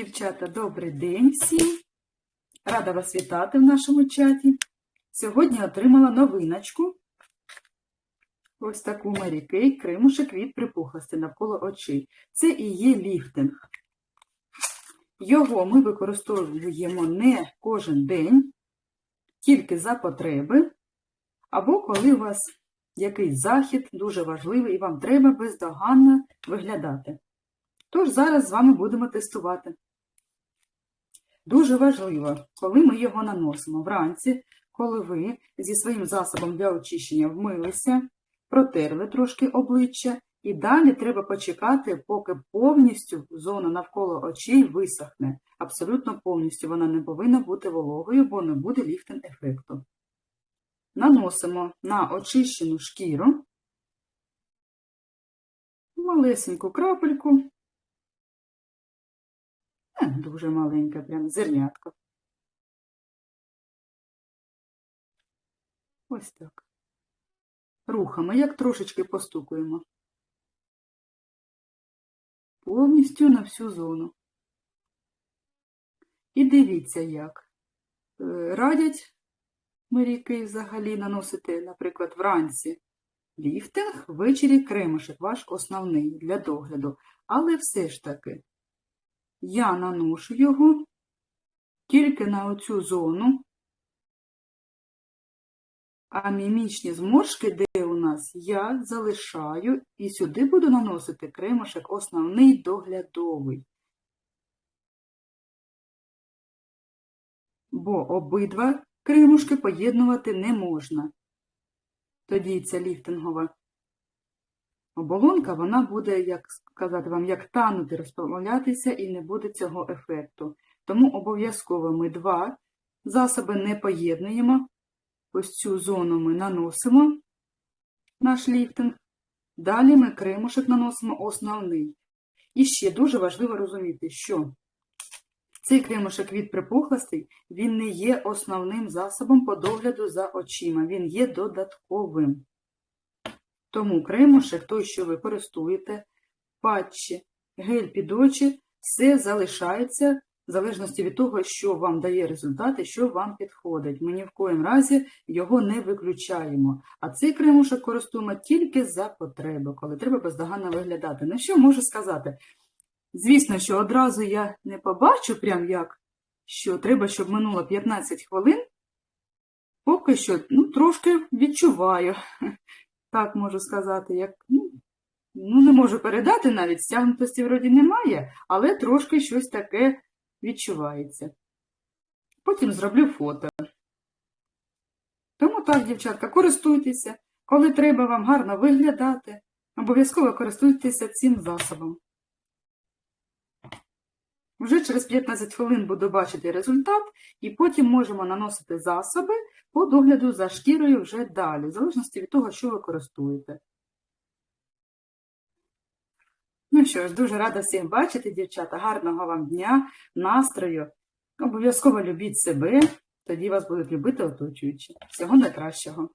Дівчата, добрий день всім. Рада вас вітати в нашому чаті. Сьогодні отримала новиночку. Ось таку Мері Кей, кремушек від припухлості навколо очей. Це і є ліфтинг. Його ми використовуємо не кожен день, тільки за потреби, або коли у вас якийсь захід дуже важливий і вам треба бездоганно виглядати. Тож зараз з вами будемо тестувати. Дуже важливо, коли ми його наносимо вранці, коли ви зі своїм засобом для очищення вмилися, протерли трошки обличчя, і далі треба почекати, поки повністю зона навколо очей висохне. Абсолютно повністю вона не повинна бути вологою, бо не буде ліфтинг ефекту. Наносимо на очищену шкіру малесеньку крапельку. Дуже маленьке, прям зернятко. Ось так. Рухами, як трошечки постукуємо. Повністю на всю зону. І дивіться, як. Е, Радять моряки взагалі наносити, наприклад, вранці ліфтинг, ввечері кремушек, ваш основний для догляду. Але все ж таки, я наношу його тільки на оцю зону, а мімічні зморшки, де у нас, я залишаю і сюди буду наносити кремушек основний доглядовий. Бо обидва кремушки поєднувати не можна. Тоді ця ліфтингова оболонка, вона буде, як сказати вам, як танути, розплавлятися і не буде цього ефекту. Тому обов'язково ми два засоби не поєднуємо. Ось цю зону ми наносимо наш ліфтинг. Далі ми кремушек наносимо основний. І ще дуже важливо розуміти, що цей кремушек від припухлостей, він не є основним засобом по догляду за очима, він є додатковим. Тому кремушек, той, що ви користуєте, патчі, гель під очі, все залишається в залежності від того, що вам дає результати, що вам підходить. Ми ні в коїм разі його не виключаємо. А цей кремушек користуємо тільки за потреби, коли треба бездоганно виглядати. На що можу сказати? Звісно, що одразу я не побачу, прям як, що треба, щоб минуло 15 хвилин, поки що ну, трошки відчуваю. Так можу сказати, як, ну, ну, не можу передати навіть, стягнутості вроді немає, але трошки щось таке відчувається. Потім зроблю фото. Тому так, дівчатка, користуйтеся. Коли треба вам гарно виглядати, обов'язково користуйтеся цим засобом. Вже через 15 хвилин буду бачити результат, і потім можемо наносити засоби по догляду за шкірою вже далі, в залежності від того, що ви користуєте. Ну що ж, дуже рада всім бачити, дівчата. Гарного вам дня, настрою. Обов'язково любіть себе, тоді вас будуть любити оточуючі. Всього найкращого.